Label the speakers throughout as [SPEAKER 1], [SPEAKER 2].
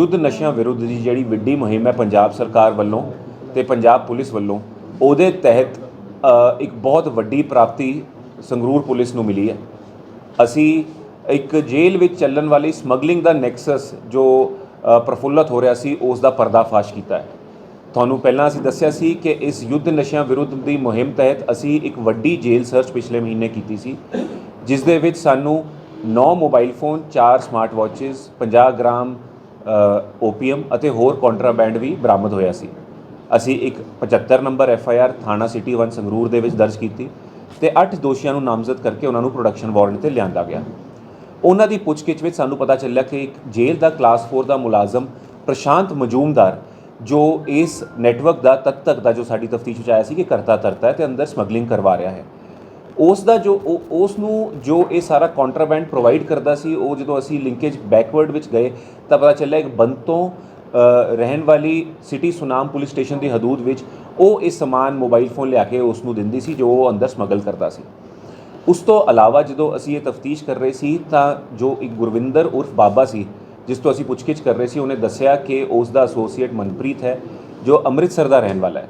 [SPEAKER 1] ਯੁੱਧ ਨਸ਼ਿਆਂ ਵਿਰੁੱਧ ਦੀ ਜਿਹੜੀ ਵੱਡੀ ਮੁਹਿੰਮ ਹੈ ਪੰਜਾਬ ਸਰਕਾਰ ਵੱਲੋਂ ਤੇ ਪੰਜਾਬ ਪੁਲਿਸ ਵੱਲੋਂ ਉਹਦੇ ਤਹਿਤ ਇੱਕ ਬਹੁਤ ਵੱਡੀ ਪ੍ਰਾਪਤੀ ਸੰਗਰੂਰ ਪੁਲਿਸ ਨੂੰ ਮਿਲੀ ਹੈ। ਅਸੀਂ ਇੱਕ ਜੇਲ੍ਹ ਵਿੱਚ ਚੱਲਣ ਵਾਲੀ ਸਮਗਲਿੰਗ ਦਾ ਨੈਕਸਸ ਜੋ ਅ, ਪ੍ਰਫੁੱਲਤ ਹੋ ਰਿਹਾ ਸੀ ਉਸ ਦਾ ਪਰਦਾਫਾਸ਼ ਕੀਤਾ ਹੈ। ਤੁਹਾਨੂੰ ਪਹਿਲਾਂ ਅਸੀਂ ਦੱਸਿਆ ਸੀ ਕਿ ਇਸ ਯੁੱਧ ਨਸ਼ਿਆਂ ਵਿਰੁੱਧ ਦੀ ਮੁਹਿੰਮ ਤਹਿਤ ਅਸੀਂ ਇੱਕ ਵੱਡੀ ਜੇਲ੍ਹ ਸਰਚ ਪਿਛਲੇ ਮਹੀਨੇ ਕੀਤੀ ਸੀ ਜਿਸ ਦੇ ਵਿੱਚ ਸਾਨੂੰ 9 mobile phone 4 smart watches 50 gram opium ਅਤੇ ਹੋਰ ਕੰਟਰਾਬੈਂਡ ਵੀ ਬਰਾਮਦ ਹੋਇਆ ਸੀ। ਅਸੀਂ ਇੱਕ 75 ਨੰਬਰ ਐਫ ਆਈ ਆਰ ਥਾਣਾ ਸਿਟੀ 1 ਸੰਗਰੂਰ ਦੇ ਵਿੱਚ ਦਰਜ ਕੀਤੀ ਤੇ 8 ਦੋਸ਼ੀਆਂ ਨੂੰ ਨਾਮਜ਼ਦ ਕਰਕੇ ਉਹਨਾਂ ਨੂੰ ਪ੍ਰੋਡਕਸ਼ਨ ਵਾਰੰਟ ਤੇ ਲਿਆਂਦਾ ਗਿਆ। ਉਹਨਾਂ ਦੀ ਪੁੱਛਗਿੱਛ ਵਿੱਚ ਸਾਨੂੰ ਪਤਾ ਚੱਲਿਆ ਕਿ ਇੱਕ ਜੇਲ੍ਹ ਦਾ ਕਲਾਸ 4 ਦਾ ਮੁਲਾਜ਼ਮ ਪ੍ਰਸ਼ਾਂਤ ਮਜੂਮਦਾਰ, ਜੋ ਇਸ ਨੈਟਵਰਕ ਦਾ ਤਦ ਤੱਕ ਦਾ ਜੋ ਸਾਡੀ ਤਫਤੀਸ਼ ਵਿੱਚ ਆਇਆ ਸੀ ਕਿ ਕਰਤਾ ਤਰਤਾ ਹੈ ਤੇ ਅੰਦਰ ਸਮਗਲਿੰਗ ਕਰਵਾ ਰਿਹਾ ਹੈ। ਉਸ ਦਾ ਜੋ ਉਹ- ਉਸ ਨੂੰ ਜੋ ਇਹ ਸਾਰਾ ਕੰਟਰਾਬੈਂਡ ਪ੍ਰੋਵਾਈਡ ਕਰਦਾ ਸੀ, ਉਹ ਜਦੋਂ ਅਸੀਂ ਲਿੰਕੇਜ ਬੈਕਵਰਡ ਵਿੱਚ ਗਏ, ਤਾਂ ਪਤਾ ਚੱਲਿਆ ਇੱਕ ਬੰਤੋਂ ਰਹਿਣ ਵਾਲੀ ਸਿਟੀ ਸੁਨਾਮ ਪੁਲਿਸ ਸਟੇਸ਼ਨ ਦੀ ਹਦੂਦ ਵਿੱਚ ਉਹ ਇਹ ਸਮਾਨ ਮੋਬਾਈਲ ਫੋਨ ਲਿਆ ਕੇ ਉਸ ਨੂੰ ਦਿੰਦੀ ਸੀ, ਜੋ ਉਹ ਅੰਦਰ ਸਮਗਲ ਕਰਦਾ ਸੀ। ਉਸ ਤੋਂ ਇਲਾਵਾ ਜਦੋਂ ਅਸੀਂ ਇਹ ਤਫਤੀਸ਼ ਕਰ ਰਹੇ ਸੀ, ਤਾਂ ਜੋ ਇੱਕ ਗੁਰਵਿੰਦਰ ਉਰਫ ਬਾਬਾ ਸੀ, ਜਿਸ ਤੋਂ ਅਸੀਂ ਪੁੱਛਗਿੱਛ ਕਰ ਰਹੇ ਸੀ, ਉਹਨੇ ਦੱਸਿਆ ਕਿ ਉਸ ਦਾ ਐਸੋਸੀਏਟ ਮਨਪ੍ਰੀਤ ਹੈ, ਜੋ ਅੰਮ੍ਰਿਤਸਰ ਦਾ ਰਹਿਣ ਵਾਲਾ ਹੈ।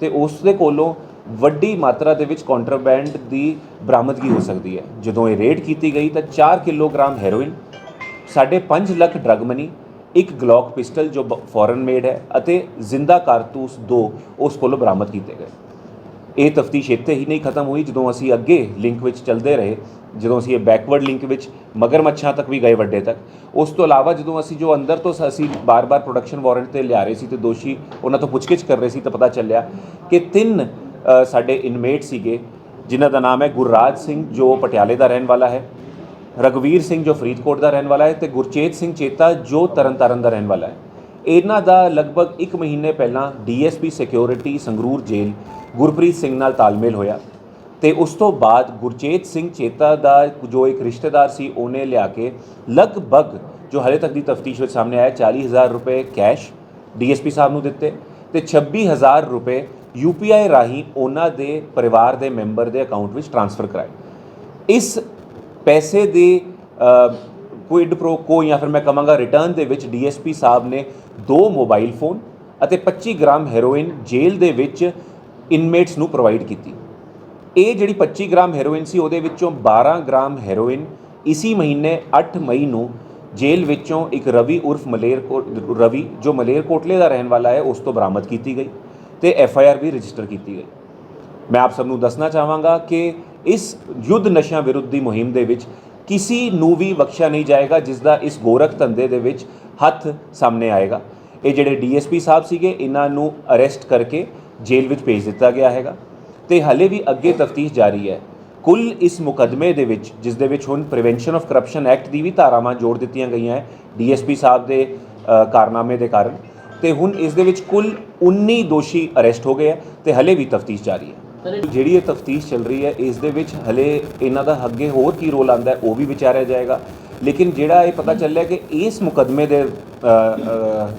[SPEAKER 1] ਤੇ ਉਸ ਦੇ ਕੋਲੋਂ ਵੱਡੀ ਮਾਤਰਾ ਦੇ ਵਿੱਚ ਕੰਟਰਾਬੈਂਡ ਦੀ ਬਰਾਮਦਗੀ ਹੋ ਸਕਦੀ ਹੈ। ਜਦੋਂ ਇਹ ਰੇਡ ਕੀਤੀ ਗਈ ਤਾਂ 4 ਕਿਲੋਗ੍ਰਾਮ ਹੈਰੋਇਨ, ਸਾਢੇ ਪੰਜ ਲੱਖ ਡਰਗ ਮਨੀ, ਇੱਕ ਗਲੌਕ ਪਿਸਟਲ ਜੋ ਫੋਰਨ ਮੇਡ ਹੈ ਅਤੇ ਜ਼ਿੰਦਾ ਕਾਰਤੂਸ ਦੋ ਉਸ ਕੋਲੋਂ ਬਰਾਮਦ ਕੀਤੇ ਗਏ। ਇਹ ਤਫਤੀਸ਼ ਇੱਥੇ ਹੀ ਨਹੀਂ ਖਤਮ ਹੋਈ, ਜਦੋਂ ਅਸੀਂ ਅੱਗੇ ਲਿੰਕ ਵਿੱਚ ਚੱਲਦੇ ਰਹੇ, ਜਦੋਂ ਅਸੀਂ ਇਹ ਬੈਕਵਰਡ ਲਿੰਕ ਵਿੱਚ ਮਗਰਮੱਛਾਂ ਤੱਕ ਵੀ ਗਏ ਵੱਡੇ ਤੱਕ। ਉਸ ਤੋਂ ਇਲਾਵਾ ਜਦੋਂ ਅਸੀਂ ਜੋ ਅੰਦਰ ਤੋਂ ਅਸੀਂ ਬਾਰ-ਬਾਰ ਪ੍ਰੋਡਕਸ਼ਨ ਵਾਰੰਟ ਤੇ ਲਿਆ ਰਹੇ ਸੀ ਤੇ ਦੋਸ਼ੀ ਉਹਨਾਂ ਤੋਂ ਪੁੱਛਗਿੱਛ ਕਰ ਰਹੇ ਸੀ ਤਾਂ ਪਤਾ ਚੱਲਿਆ ਕਿ ਤਿੰਨ ਸਾਡੇ ਇਨਮੇਟ ਸੀਗੇ, ਜਿਨ੍ਹਾਂ ਦਾ ਨਾਮ ਹੈ ਗੁਰਰਾਜ ਸਿੰਘ, ਜੋ ਪਟਿਆਲੇ ਦਾ ਰਹਿਣ ਵਾਲਾ ਹੈ ਰਗਵੀਰ ਸਿੰਘ, ਜੋ ਫਰੀਦਕੋਟ ਦਾ ਰਹਿਣ ਵਾਲਾ ਹੈ ਤੇ ਗੁਰਚੇਤ ਸਿੰਘ ਚੇਤਾ, ਜੋ ਤਰਨਤਾਰਨ ਦਾ ਰਹਿਣ ਵਾਲਾ ਹੈ। ਇਹਨਾਂ ਦਾ ਲਗਭਗ 1 ਮਹੀਨੇ ਪਹਿਲਾਂ ਡੀਐਸਪੀ ਸਿਕਿਉਰਿਟੀ, ਸੰਗਰੂਰ ਜੇਲ੍ਹ, ਗੁਰਪ੍ਰੀਤ ਸਿੰਘ ਨਾਲ ਤਾਲਮੇਲ ਹੋਇਆ ਤੇ ਉਸ ਤੋਂ ਬਾਅਦ ਗੁਰਚੇਤ ਸਿੰਘ ਚੇਤਾ ਦਾ ਜੋ ਇੱਕ ਰਿਸ਼ਤੇਦਾਰ ਸੀ, ਉਹਨੇ ਲਿਆ ਕੇ ਲਗਭਗ, ਜੋ ਹਲੇ ਤੱਕ ਦੀ ਤਫਤੀਸ਼ ਵਿੱਚ ਸਾਹਮਣੇ ਆਇਆ 40000 ਰੁਪਏ ਕੈਸ਼ ਡੀਐਸਪੀ ਸਾਹਿਬ ਨੂੰ ਦਿੱਤੇ ਤੇ 26000 ਰੁਪਏ ਯੂਪੀਆਈ ਰਾਹੀਂ ਉਹਨਾਂ ਦੇ ਪਰਿਵਾਰ ਦੇ ਮੈਂਬਰ ਦੇ ਅਕਾਊਂਟ ਵਿੱਚ ਟ੍ਰਾਂਸਫਰ ਕਰਾਏ। ਇਸ ਪੈਸੇ ਦੇ ਕੁਇਡ ਪ੍ਰੋ ਕੋ ਜਾਂ ਫਿਰ ਮੈਂ ਕਹਾਂਗਾ ਰਿਟਰਨ ਦੇ ਵਿੱਚ ਡੀਐਸਪੀ ਸਾਹਿਬ ਨੇ ਦੋ ਮੋਬਾਈਲ ਫੋਨ ਅਤੇ 25 ਗ੍ਰਾਮ ਹੈਰੋਇਨ ਜੇਲ੍ਹ ਦੇ ਵਿੱਚ ਇਨਮੇਟਸ ਨੂੰ ਪ੍ਰੋਵਾਈਡ ਕੀਤੀ। ਇਹ ਜਿਹੜੀ 25 ਗ੍ਰਾਮ ਹੈਰੋਇਨ ਸੀ, ਉਹਦੇ ਵਿੱਚੋਂ 12 ਗ੍ਰਾਮ ਹੈਰੋਇਨ ਇਸੀ ਮਹੀਨੇ 8 ਮਈ ਨੂੰ ਜੇਲ੍ਹ ਵਿੱਚੋਂ ਇੱਕ ਰਵੀ ਉਰਫ ਮਲੇਰਕੋਟ ਰਵੀ, ਜੋ ਮਲੇਰਕੋਟਲੇ ਦਾ ਰਹਿਣ ਵਾਲਾ ਹੈ, ਉਸ ਤੋਂ ਬਰਾਮਦ ਕੀਤੀ ਗਈ। ਤੇ ਐਫ ਆਈ ਆਰ ਵੀ ਰਜਿਸਟਰ ਕੀਤੀ ਗਈ। ਮੈਂ ਆਪ ਸਭ ਨੂੰ ਦੱਸਣਾ ਚਾਹਾਂਗਾ ਕਿ ਇਸ ਯੁੱਧ ਨਸ਼ਿਆਂ ਵਿਰੁੱਧ ਦੀ ਮੁਹਿੰਮ ਦੇ ਵਿੱਚ ਕਿਸੇ ਨੂੰ ਵੀ ਬਖਸ਼ਿਆ ਨਹੀਂ ਜਾਏਗਾ, ਜਿਸ ਦਾ ਇਸ ਗੋਰਖ ਧੰਦੇ ਦੇ ਵਿੱਚ ਹੱਥ ਸਾਹਮਣੇ ਆਏਗਾ। ਇਹ ਜਿਹੜੇ ਡੀਐਸਪੀ ਸਾਹਿਬ ਸੀਗੇ, ਇਹਨਾਂ ਨੂੰ ਅਰੈਸਟ ਕਰਕੇ ਜੇਲ੍ਹ ਵਿੱਚ ਭੇਜ ਦਿੱਤਾ ਗਿਆ ਹੈਗਾ। ਤੇ ਹਲੇ ਵੀ ਅੱਗੇ ਤਫਤੀਸ਼ ਜਾਰੀ ਹੈ। ਕੁੱਲ ਇਸ ਮੁਕਦਮੇ ਦੇ ਵਿੱਚ, ਜਿਸ ਦੇ ਵਿੱਚ ਹੁਣ ਪ੍ਰੀਵੈਂਸ਼ਨ ਆਫ ਕਰਪਸ਼ਨ ਐਕਟ ਦੀ ਵੀ ਧਾਰਾਵਾਂ ਜੋੜ ਦਿੱਤੀਆਂ ਗਈਆਂ ਹੈ ਡੀਐਸਪੀ ਸਾਹਿਬ ਦੇ ਕਾਰਨਾਮੇ ਦੇ ਕਾਰਨ ਤੇ ਹੁਣ ਇਸ ਦੇ ਵਿੱਚ ਕੁੱਲ 19 ਦੋਸ਼ੀ ਅਰੈਸਟ ਹੋ ਗਏ ਹੈ ਤੇ ਹਲੇ ਵੀ ਤਫਤੀਸ਼ ਜਾਰੀ ਹੈ। ਜਿਹੜੀ ਇਹ ਤਫਤੀਸ਼ ਚੱਲ ਰਹੀ ਹੈ ਇਸ ਦੇ ਵਿੱਚ ਹਲੇ ਇਹਨਾਂ ਦਾ ਅੱਗੇ ਹੋਰ ਕੀ ਰੋਲ ਆਂਦਾ ਉਹ ਵੀ ਵਿਚਾਰਿਆ ਜਾਏਗਾ। ਲੇਕਿਨ ਜਿਹੜਾ ਇਹ ਪਤਾ ਚੱਲਿਆ ਕਿ ਇਸ ਮੁਕਦਮੇ ਦੇ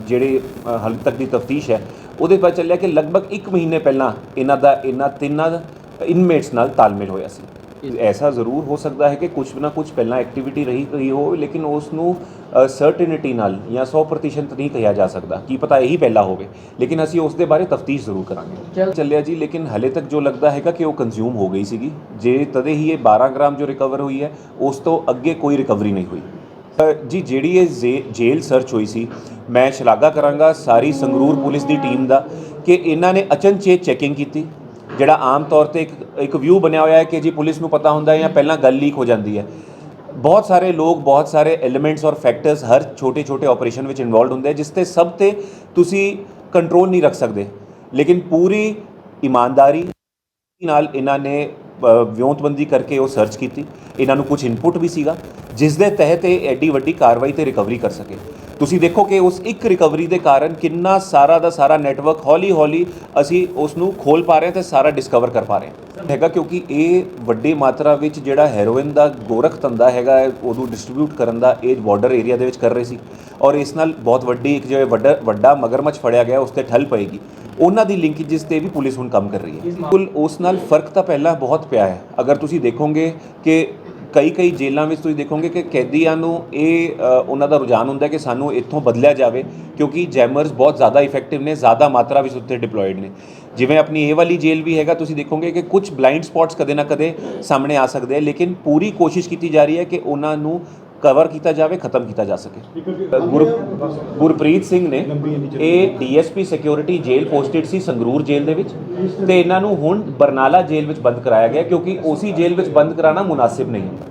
[SPEAKER 1] ਜਿਹੜੇ ਹਾਲੇ ਤੱਕ ਦੀ ਤਫਤੀਸ਼ ਹੈ ਉਹਦੇ ਪਤਾ ਚੱਲਿਆ ਕਿ ਲਗਭਗ 1 ਮਹੀਨੇ ਪਹਿਲਾਂ ਇਹਨਾਂ ਦਾ ਇਹਨਾਂ ਤਿੰਨਾਂ ਇਨਮੇਟਸ ਨਾਲ ਤਾਲਮੇਲ ਹੋਇਆ ਸੀ। ਐਸਾ ਜ਼ਰੂਰ ਹੋ ਸਕਦਾ ਹੈ ਕਿ ਕੁਝ ਨਾ ਕੁਝ ਪਹਿਲਾਂ ਐਕਟੀਵਿਟੀ ਰਹੀ ਰਹੀ ਹੋਵੇ ਲੇਕਿਨ ਉਸ ਨੂੰ ਸਰਟਨਿਟੀ ਨਾਲ ਜਾਂ 100% ਨਹੀਂ ਕਿਹਾ ਜਾ ਸਕਦਾ ਕੀ ਪਤਾ ਇਹੀ ਪਹਿਲਾ ਹੋਵੇ ਲੇਕਿਨ ਅਸੀਂ ਉਸ ਦੇ ਬਾਰੇ ਤਫਤੀਸ਼ ਜ਼ਰੂਰ ਕਰਾਂਗੇ ਚੱਲਿਆ ਜੀ ਲੇਕਿਨ ਹਲੇ ਤੱਕ ਜੋ ਲੱਗਦਾ ਹੈਗਾ ਕਿ ਉਹ ਕੰਜ਼ਿਊਮ ਹੋ ਗਈ ਸੀਗੀ ਜੇ ਤਦੇ ਹੀ ਇਹ 12 ਗ੍ਰਾਮ ਜੋ ਰਿਕਵਰ ਹੋਈ ਹੈ ਉਸ ਤੋਂ ਅੱਗੇ ਕੋਈ ਰਿਕਵਰੀ ਨਹੀਂ ਹੋਈ ਜੀ ਜਿਹੜੀ ਇਹ ਜੇਲ੍ਹ ਸਰਚ ਹੋਈ ਸੀ ਮੈਂ ਸ਼ਲਾਘਾ ਕਰਾਂਗਾ ਸਾਰੀ ਸੰਗਰੂਰ ਪੁਲਿਸ ਦੀ ਟੀਮ ਦਾ ਕਿ ਇਹਨਾਂ ਨੇ ਅਚਨਚੇਤ ਚੈਕਿੰਗ ਕੀਤੀ ਜਿਹੜਾ ਆਮ ਤੌਰ ਤੇ ਇੱਕ ਇੱਕ ਵਿਊ ਬਣਿਆ ਹੋਇਆ ਹੈ ਕਿ ਜੀ ਪੁਲਿਸ ਨੂੰ ਪਤਾ ਹੁੰਦਾ ਹੈ ਜਾਂ ਪਹਿਲਾਂ ਗੱਲ ਲੀਕ ਹੋ ਜਾਂਦੀ ਹੈ। ਬਹੁਤ ਸਾਰੇ ਲੋਕ, ਬਹੁਤ ਸਾਰੇ ਐਲੀਮੈਂਟਸ ਔਰ ਫੈਕਟਰਸ ਹਰ ਛੋਟੇ-ਛੋਟੇ ਆਪਰੇਸ਼ਨ ਵਿੱਚ ਇਨਵੋਲਡ ਹੁੰਦੇ ਜਿਸ ਤੇ ਸਭ ਤੇ ਤੁਸੀਂ ਕੰਟਰੋਲ ਨਹੀਂ ਰੱਖ ਸਕਦੇ। ਲੇਕਿਨ ਪੂਰੀ ਇਮਾਨਦਾਰੀ ਨਾਲ ਇਹਨਾਂ ਨੇ ਵਿਉਂਤਬੰਦੀ ਕਰਕੇ ਉਹ ਸਰਚ ਕੀਤੀ। ਇਹਨਾਂ ਨੂੰ ਕੁਝ ਇਨਪੁਟ ਵੀ ਸੀਗਾ, ਜਿਸ ਦੇ ਤਹਿਤ ਇਹ ਐਡੀ ਵੱਡੀ ਕਾਰਵਾਈ ਤੇ ਰਿਕਵਰੀ ਕਰ ਸਕੇ। ਤੁਸੀਂ ਦੇਖੋ ਕਿ ਉਸ ਇੱਕ ਰਿਕਵਰੀ ਦੇ ਕਾਰਨ ਕਿੰਨਾ ਸਾਰਾ ਦਾ ਸਾਰਾ ਨੈਟਵਰਕ ਹੌਲੀ-ਹੌਲੀ ਅਸੀਂ ਉਸ ਨੂੰ ਖੋਲ ਪਾ ਰਹੇ ਹਾਂ ਤੇ ਸਾਰਾ ਡਿਸਕਵਰ ਕਰ ਪਾ ਰਹੇ ਹਾਂ। ਹੈਗਾ ਕਿਉਂਕਿ ਇਹ ਵੱਡੀ ਮਾਤਰਾ ਵਿੱਚ ਜਿਹੜਾ ਹੈਰੋਇਨ ਦਾ ਗੋਰਖ ਧੰਦਾ ਹੈਗਾ, ਉਹਨੂੰ ਡਿਸਟ੍ਰੀਬਿਊਟ ਕਰਨ ਦਾ ਇਹ ਬਾਰਡਰ ਏਰੀਆ ਦੇ ਵਿੱਚ ਕਰ ਰਹੇ ਸੀ। ਔਰ ਇਸ ਨਾਲ ਬਹੁਤ ਵੱਡੀ ਇੱਕ ਜਿਵੇਂ ਵੱਡਾ ਵੱਡਾ ਮਗਰਮੱਛ ਫੜਿਆ ਗਿਆ ਉਸ ਤੇ ਠੱਲ ਪਏਗੀ। ਉਹਨਾਂ ਦੀ ਲਿੰਕੇजेस ਤੇ ਵੀ ਪੁਲਿਸ ਹੁਣ ਕੰਮ ਕਰ ਰਹੀ ਹੈ। ਬਿਲਕੁਲ ਉਸ ਨਾਲ ਫ਼ਰਕ ਤਾਂ ਪਹਿਲਾਂ ਬਹੁਤ ਪਿਆ ਹੈ। ਅਗਰ ਤੁਸੀਂ ਦੇਖੋਗੇ ਕਿ ਕਈ ਕਈ ਜੇਲ੍ਹਾਂ ਵਿੱਚ ਤੁਸੀਂ ਦੇਖੋਗੇ ਕਿ ਕੈਦੀਆਂ ਨੂੰ ਇਹ ਉਹਨਾਂ ਦਾ ਰੁਝਾਨ ਹੁੰਦਾ ਕਿ ਸਾਨੂੰ ਇੱਥੋਂ ਬਦਲਿਆ ਜਾਵੇ ਕਿਉਂਕਿ ਜੈਮਰਸ ਬਹੁਤ ਜ਼ਿਆਦਾ ਇਫੈਕਟਿਵ ਨੇ, ਜ਼ਿਆਦਾ ਮਾਤਰਾ ਵਿੱਚ ਉੱਥੇ ਡਿਪਲੋਇਡ ਨੇ। ਜਿਵੇਂ ਆਪਣੀ ਇਹ ਵਾਲੀ ਜੇਲ੍ਹ ਵੀ ਹੈਗਾ, ਤੁਸੀਂ ਦੇਖੋਗੇ ਕਿ ਕੁਝ ਬਲਾਈਂਡ ਸਪੌਟਸ ਕਦੇ ਨਾ ਕਦੇ ਸਾਹਮਣੇ ਆ ਸਕਦੇ ਆ, ਲੇਕਿਨ ਪੂਰੀ ਕੋਸ਼ਿਸ਼ ਕੀਤੀ ਜਾ ਰਹੀ ਹੈ ਕਿ ਉਹਨਾਂ ਨੂੰ ਕਵਰ ਕੀਤਾ ਜਾਵੇ, ਖਤਮ ਕੀਤਾ ਜਾ ਸਕੇ। ਗੁਰ ਗੁਰਪ੍ਰੀਤ ਸਿੰਘ ਨੇ ਇਹ ਡੀਐਸਪੀ ਸਿਕਿਉਰਿਟੀ ਜੇਲ੍ਹ ਪੋਸਟਡ ਸੀ, ਸੰਗਰੂਰ ਜੇਲ੍ਹ ਦੇ ਵਿੱਚ। ਤੇ ਇਹਨਾਂ ਨੂੰ ਹੁਣ ਬਰਨਾਲਾ ਜੇਲ੍ਹ ਵਿੱਚ ਬੰਦ ਕਰਾਇਆ ਗਿਆ, ਕਿਉਂਕਿ ਉਸੇ ਜੇਲ੍ਹ ਵਿੱਚ ਬੰਦ ਕਰਾਉਣਾ ਮੁਨਾਸਿਬ ਨਹੀਂ ਹੁੰਦਾ